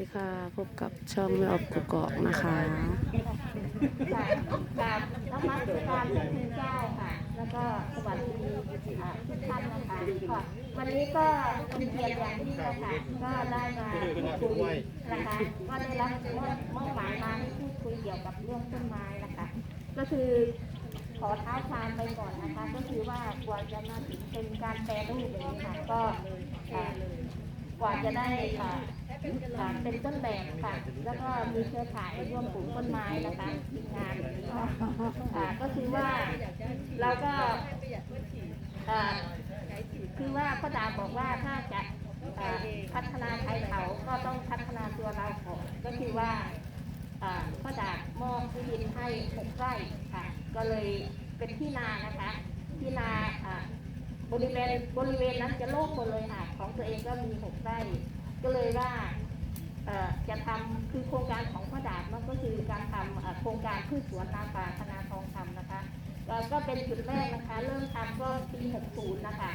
ดีค่ะ พบกับช่องแม่ออบกุกอกนะคะค่ะกราบนมัสการพระคุณเจ้าค่ะ แล้วก็สวัสดีอ่าทุกท่านนะคะวันนี้ก็เป็นเกียรติอย่างยิ่งเลยค่ะก็ได้มาพูดคุยนะคะก็ได้รับมอบหมายมาให้พูดคุยเกี่ยวกับเรื่องต้นไม้นะคะ ก็คือขอท้าความไปก่อนนะคะ ก็คือว่า กว่าจะมาถึงเป็นการแปรรูปอย่างนี้ค่ะ ก็อ่ากว่าจะได้ อ่าค่ะเป็นต้นแบบค่ะ แล้วก็มีเครือข่ายร่วมปลูกต้นไม้นะคะทีมงานค่ะก็คือว่าเราก็อ่าคือว่าพ่อดาบอกว่าถ้าจะอ่าพัฒนาไทยเขาก็ต้องพัฒนาตัวเราก่อนก็คือว่าอ่าพ่อดามอบที่ดินให้หกไร่ค่ะ ก็เลยเป็นที่นานะคะ ที่นาอ่าบริเวณบริเวณนั้นจะโล่งหมดเลยค่ะ ของตัวเองก็มีหกไร่ ก็เลยว่าจะทำคือโครงการของพ่อดาบมันก็คือการทำโครงการพืชสวนนาป่าธนาทองคำนะคะก็เป็นจุดแรกนะคะ เริ่มทำก็ปี 60 นะคะ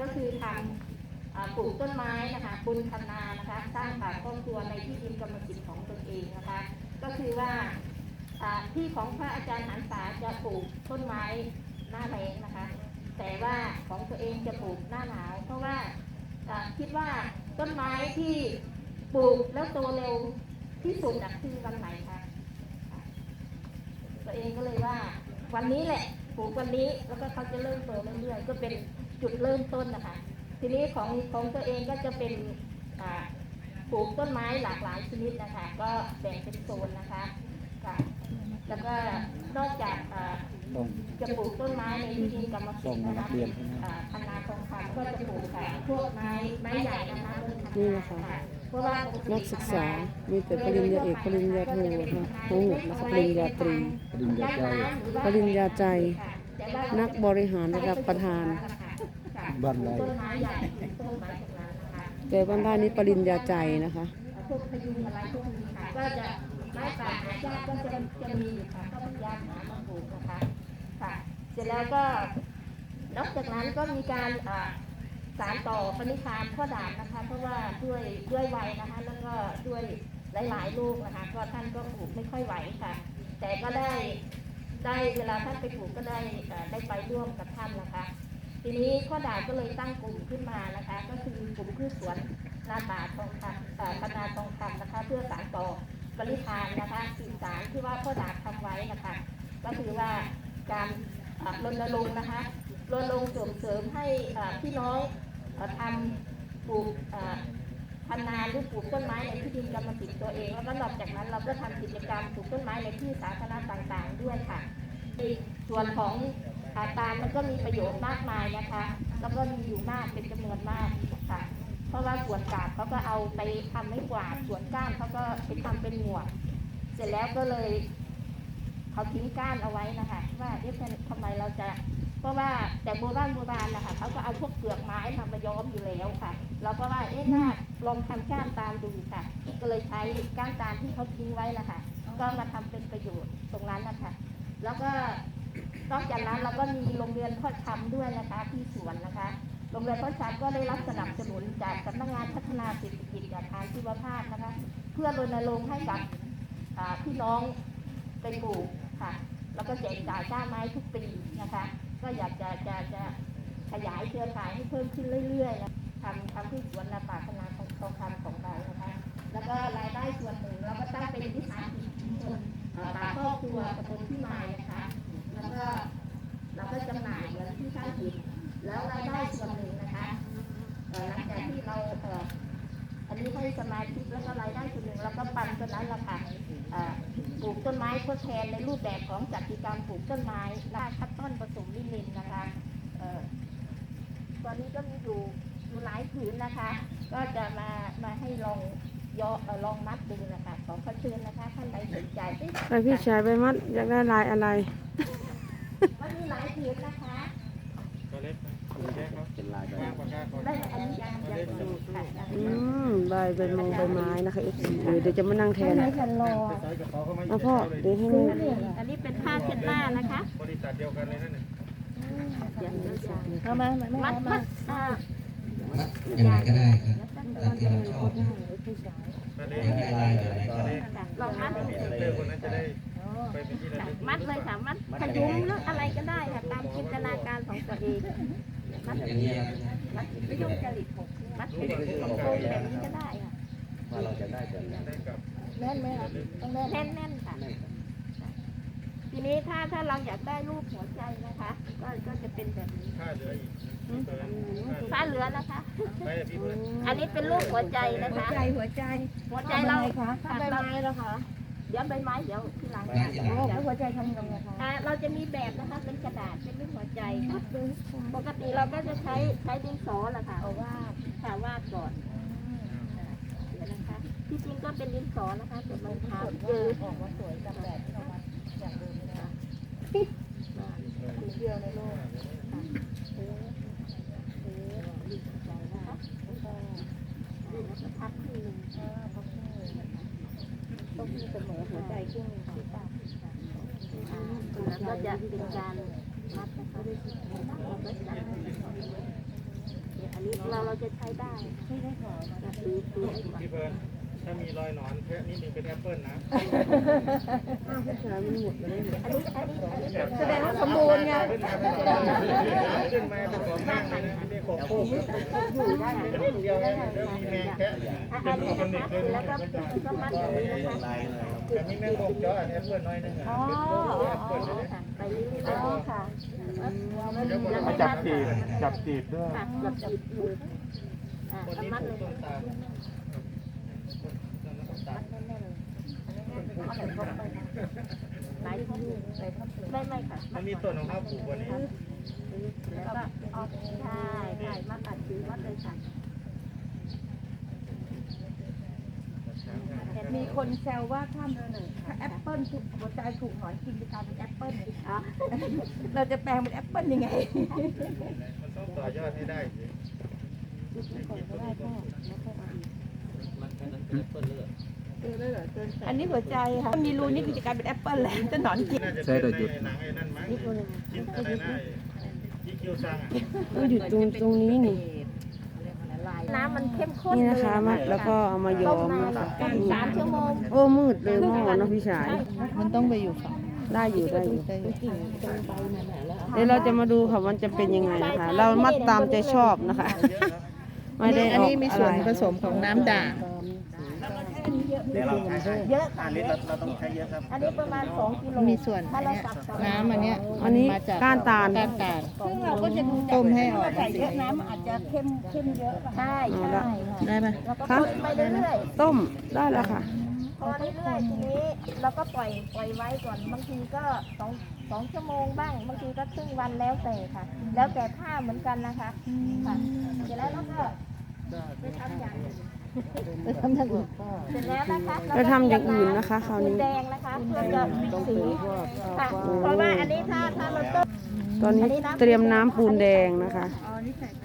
ก็คือทำอ่าปลูกต้นไม้นะคะบุญคนานะคะ สร้างป่าครอบครัวในที่ดินกรรมสิทธิ์ของตนเองนะคะ ก็คือว่าที่ของพระอาจารย์หันษาจะปลูกต้นไม้หน้าแรงนะคะ แต่ว่าของตัวเองจะปลูกหน้าหนาวเพราะว่าคิดว่า ต้นไม้ที่ปลูกแล้วโตเร็วที่สุดอะคือวันไหนคะอะตัวเองก็เลยว่า วันนี้แหละปลูกวันนี้แล้วก็เขาจะเริ่มโตเรื่อยๆก็เป็นจุดเริ่มต้นนะคะ ทีนี้ของของตัวเองก็จะเป็นอ่าปลูกต้นไม้หลากหลายชนิดนะคะ ก็แบ่งเป็นโซนนะคะค่ะแล้วก็นอกจากอ่าต้องจะปลูกต้นไม้ในที่ดินกรรมสิทธิ์นะคะส่งมานั ก็จะปลูกแต่พวกไม้ไม้ใหญ่นะคะนี่นะคะนักศึกษา มีแต่ปริญญาเอก ปริญญาโทนะคะโอ้โหนะคะปริญญาตรีปริญญาใจปริญญาใจ นักบริหารระดับประธาน บ้านไรต้นไม้ใหญ่ต้นไม้ตรงนั้นนะคะแต่บ้านได้นี้ปริญญาใจนะคะพวกพยุงอะไรพวกนี้ค่ะ ก็จะไม้ป่าหายากก็จะจะมีอยู่ค่ะ ก็พยายามหามาปลูกนะคะ ค่ะ เสร็จแล้วก็นอกจากนั้นก็มีการอ่า สารต่อปณิธานข้อดาบนะคะ เพราะว่าด้วยด้วยวัยนะคะ แล้วก็ด้วยหลาย ๆ ลูกนะคะก็ท่านก็ปลูกไม่ค่อยไหวค่ะ แต่ก็ได้ได้เวลาท่านไปปลูกก็ได้ได้ไปร่วมกับท่านนะคะ ทีนี้ข้อดาบก็เลยตั้งกลุ่มขึ้นมานะคะ ก็คือกลุ่มพืชสวนนาป่าทองคำเอ่อคณาทองคำนะคะ เพื่อสานต่อปณิธานนะคะสื่อสารที่ว่าข้อดาบทำไว้นะคะ ก็คือว่าการรณรงค์นะคะรณรงค์ส่งเสริมให้พี่น้อง ทำปลูกพันนาหรือปลูกต้นไม้ในที่ดินกรรมสิทธิ์ตัวเอง แล้วก็นอกจากนั้นเราก็ทำกิจกรรมปลูกต้นไม้ในที่สาธารณะต่างๆ ด้วยค่ะในส่วนของอาตาลมันก็มีประโยชน์มากมายนะคะ แล้วก็มีอยู่มากเป็นจำนวนมากค่ะเพราะว่าส่วนกาบเขาก็เอาไปทำไม่กวาดส่วนก้านเขาก็ไปทำเป็นหมวก เสร็จแล้วก็เลยเขาทิ้งก้านเอาไว้นะคะ ว่าเอ๊ะทำไมเราจะ เพราะว่าแต่โบราณโบราณนะคะเขาก็เอาพวกเปลือกไม้ทำมาย้อมอยู่แล้วค่ะ เราก็ว่าเอ๊ะน่าลองทำก้านตาลดูค่ะ ก็เลยใช้ก้านตาลที่เขาทิ้งไว้นะคะก็มาทำเป็นประโยชน์ตรงนั้นนะคะ แล้วก็นอกจากนั้นเราก็มีโรงเรียนพ่อชำด้วยนะคะที่สวนนะคะ โรงเรียนพ่อชำก็ได้รับสนับสนุนจากสำนักงานพัฒนาเศรษฐกิจอาคารชีวภาพนะคะ เพื่อรณรงค์ให้กับพี่น้องไปปลูกค่ะ แล้วก็แจกจ่ายก้าไม้ทุกปีนะคะ ก็อยากจะจะจะขยายเครือข่ายให้เพิ่มขึ้นเรื่อยๆนะทำทำพืชสวนนาป่าคณาของทองคำของเรานะคะ แล้วก็รายได้ส่วนหนึ่งเราก็ตั้งเป็นวิสาหกิจชุมชนป่าครอบครัวตำบลที่มายนะคะ แล้วก็เราก็จำหน่ายเหมือนที่ท่านเห็นแล้วรายได้ส่วนหนึ่งนะคะหลังจากที่เราเอันนี้ให้สมาชิกแล้วก็รายได้ส่วนหนึ่งแล้วก็ปันตัวนั้นละค่ะเอ่อปลูกต้นไม้ทดแทนในรูปแบบของจัดกิจกรรมปลูกต้นไม้ลาคัด ต้นผสมลินินนะคะเอ่อตอนนี้ก็มีอยู่อยู่หลายผืนนะคะ ก็จะมามาให้ลองยอเอ่อลองมัดดูนะคะขอขอเชิญนะคะท่านใดสนใจเอ๊ะไปพี่ชายไปมัดอยากได้ลายอะไร มันมีหลายผืนนะคะ ตัวเล็กนะตัว เล็กครับเป็นลายแบบวางปากกาก่อนได้อันนี้ยังยังดูค่ะอืมใบใบมงใบไม้นะคะเอฟซีเดี๋ยวจะมานั่งแทนไปใส่กระเป๋าเข้ามาเอาพ่อเดี๋ยวให้แม่อันนี้เป็นผ้าเช็ดหน้านะคะบริษัทเดียวกันเลยนั่นน่ะเอามามัดมัดอ่ายังไงก็ได้ครับตามที่เราชอบแบตมัดเลือกคนนั้นจะได้ไปเป็นที่ระลึกมัดเลยค่ะมัดขยุมหรืออะไรก็ได้ค่ะตามจินตนาการของตัวเอง มัดมัดไม่ยุ่งจริตมัดเป็นโค้งแบบนี้ก็ได้ค่ะว่าเราจะได้แบบไหนได้กับแน่นไหมคะต้องแน่นแน่นๆค่ะ ทีนี้ถ้าถ้าเราอยากได้รูปหัวใจนะคะ ก็ก็จะเป็นแบบนี้ค่าเหลืออีกเกินฟ้าเหลือนะคะไปพี่เบิร์ดอันนี้เป็นรูปหัวใจนะคะใจหัวใจหัวใจเราค่ะใบไม้แล้วค่ะ เดี๋ยวใบไม้เดี๋ยวทีหลังโอ้แล้วหัวใจทำยังไงคะอ่าเราจะมีแบบนะคะเป็นกระดาษเป็นรูปหัวใจค่ะปกติเราก็จะใช้ใช้ดินสอแหละค่ะเอาวาดค่ะวาดก่อนอ่าเดี๋ยวนะคะที่จริงก็เป็นดินสอนะคะแต่มันทาเยอะออกมาสวยกับแบบที่เราอยากดูไม่ได้เดียวในโลกเออเออดีใจนะคะแล้วก็แล้วก็พับที่หนึ่ง ต้องมีเสมอหัวใจครึ่งหนึ่งที่ตาแล้วก็จะเป็นการมัดนะคะเราก็จะอันนี้เราเราจะใช้ได้ไม่ได้ขอแบบตีตีให้ก่อน ถ้ามีรอยหนอนแค่นิดนึงเป็นแอปเปิลนะอ้าวผู้ชายมันหมดเลยอันนี้อันนี้อันนี้แสดงว่าสมบูรณ์ไงขึ้นมาเป็นขึ้นมาเป็นของแม่งเลยนะเรียกของโค้งเป็นลูกเดียวนะแล้วมีแมงแค่อันนี้นะคะแล้วก็ก็มัดอย่างนี้นะคะลายเลยแต่มีแมงบกเจาะแอปเปิลน้อยนึงอะเป็นลูกแอปเปิลเลยไปเรื่อยๆอ๋อค่ะมาจับจีบจับจีบด้วยค่ะจับจีบอยู่อ่าคนก็นี้มัดปเลลูย ไม่ไม่ค่ะมันมีต้นของข้าวปลูกวันนี้แล้วก็ออกใช่ใช่มาตัดจีวัดเลยค่ะมีคนแซวว่าถ้าถ้าแอปเปิ้ลถูกหัวใจถูกหอนกินจะกลายเป็นแอปเปิ้ลเราจะแปลงเป็นแอปเปิ้ลยังไง มันต้องต่อยอดให้ได้สิ อันนี้หัวใจค่ะมีรูนี่คือจะกลายเป็นแอปเปิ้ลเลยจะหนอนกินน่าจะเป็นในหนังไอ้นั่นมั้งชิ้นอะไรนะที่คิวซังอะก็อยู่ตรงตรงนี้นี่น้ำมันเข้มข้นนี่เลยนะคะมัดแล้วก็เอามาย้ต้อมมนานนะคะกันสามชั่วโมงโอ้มืดเลยหม้อเนาะพี่ชาย มันต้องไปอยู่ฝั่งได้อยู่ได้อยู่กิ่งตรงใบนั่นแหละแล้วเดี๋ยวเราจะมาดูค่ะมันจะเป็นยังไงนะคะ เรามัดตามใจชอบนะคะ ไม่ได้ออกอะไรของน้ำด่าง เดี๋ยวเราใช้เยอะอันนี้เราเราต้องใช้เยอะครับอันนี้ประมาณสองกิโลมีส่วนถ้าเราสับสน้ำอันเนี้ยอันนี้ก้านตาล ก้านตาล ซึ่งเราก็จะดูต้มให้ออกใส่เยอะน้ำอาจจะเข้มเข้มเยอะใช่ใช่ได้ไหมแล้วก็คะคนไปเรื่อยต้มได้แล้วค่ะ ๆพอเรื่อยๆทีนี้เราก็ปล่อยปล่อยไว้ก่อนบางทีก็สองสองชั่วโมงบ้างบางทีก็ครึ่งวันแล้วแต่ค่ะ แล้วแต่ผ้าเหมือนกันนะคะค่ะเสร็จแล้วเราก็ ไปทำอย่างอื่นไปทำอย่างอื่นเสร็จแล้วนะคะไปทำอย่างอื่นนะคะคราวนี้ปูแดงนะคะเพื่อจะปิดสีค่ะเพราะว่าอันนี้ถ้าถ้าเราต้มตอนนี้เตรียมน้ำปูนแดงนะคะ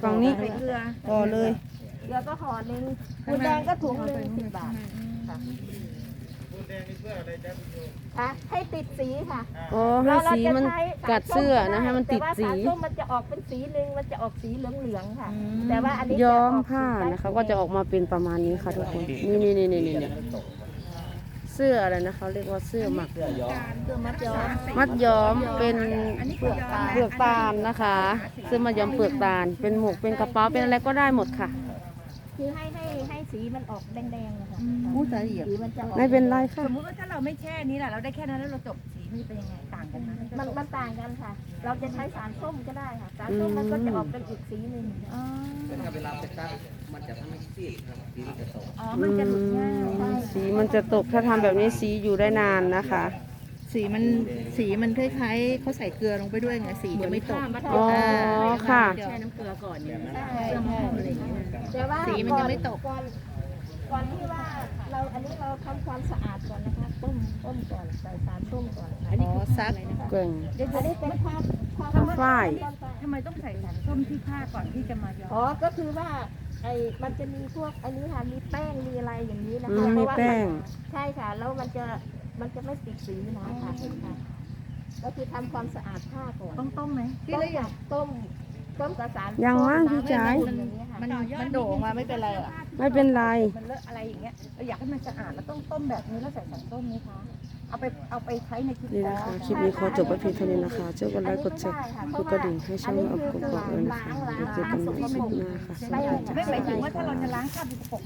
ฝั่งนี้เกลือพอเลยเรือก็ห่อหนึ่งปูแดงก็ถุงหนึ่งสิบบาทค่ะปูน แดงนี่เพื่ออะไรจ๊ะพี่โยมค่ะให้ติดสีค่ะอ๋อให้สีมันกัดเสื้อนะให้มันติดสี แต่ว่าสารส้มมันจะออกเป็นสีหนึ่งมันจะออกสีเหลืองๆค่ะ แต่ว่าอันนี้ย้อมจะกผ้าสีนะคะ ก็จะออกมาเป็นประมาณนี้ค่ะทุกคน นี่นี่นี่นี่นี่เสื้ออะไรนะเขาเรียกว่าเสื้อหมักเครื่องมัดย้อมมัดย้อมเป็นเปลือกตาลเปลือกตาลนะคะ เสื้อมัดย้อมเปลือกตาล เป็นหมวกเป็นกระเป๋าเป็นอะไรก็ได้หมดค่ะ คือให้ให้ให้สีมันออกแดงๆนะคะอู้สาเหยียบสีมันจะออกไม่เป็นไรค่ะ สมมติว่าถ้าเราไม่แช่นี้แหละเราได้แค่นั้นแล้วเราจบสีมันเป็นยังไงต่างกันไหมมันมันต่างกันค่ะ เราจะใช้สารส้มก็ได้ค่ะ สารส้มมันก็จะออกเป็นอีกสีหนึ่งอ๋อถ้าเวลาไปซักมันจะทำให้ซีดครับซีดมันจะตกอ๋อมันจะหลุดง่ายใช่สีมันจะตกถ้าทำแบบนี้สีอยู่ได้นานนะคะ สีมันสีมันคล้ายๆเขาใส่เกลือลงไปด้วยไงสีจะไม่ตกอ๋อค่ะ แช่น้ำเกลือก่อนเนี่ยใช่ใช่แต่ว่าสีมันยังไม่ตก ก่อนก่อนที่ว่าเราอันนี้เราทำความสะอาดก่อนนะคะต้มต้มก่อนใส่สารส้มก่อนอ๋อซักเก่ง เดี๋ยวอันนี้เป็นความความทำฝ้าย ทำไมต้องใส่สารส้มที่ผ้าก่อนที่จะมาย้อม อ๋อก็คือว่าไอ้มันจะมีพวกอันนี้ค่ะมีแป้งมีอะไรอย่างนี้นะอืคะมเพมีราะว่าแป้ง ใช่ค่ะแล้วมันจะ มันจะไม่ติดสีนะคะค่ะก็คือทำความสะอาดผ้าก่อนต้องต้มไหมต้มต้มต้มกระสานยังว่างพี่จ๋ายมันมันโด่งมาไม่เป็นไรหรอไม่เป็นไรมันเลอะอะไรอย่างเงี้ยเราอยากให้มันสะอาดเราต้องต้มแบบนี้แล้วใส่สารต้มไหมคะเอาไปเอาไปใช้ในกินนี่นะคะคลิปนี้ขอจบไปเพียงเท่านี้นะคะเจ้ากดไลค์กดแชร์กดกระดิ่งให้ช่องอัพกดกดเลยนะคะเดี๋ยวเจอกันใหม่คลิปหน้าค่ะสวัสดีจ้าไม่หมายถึงว่าถ้าเราจะล้างคราบสกปรก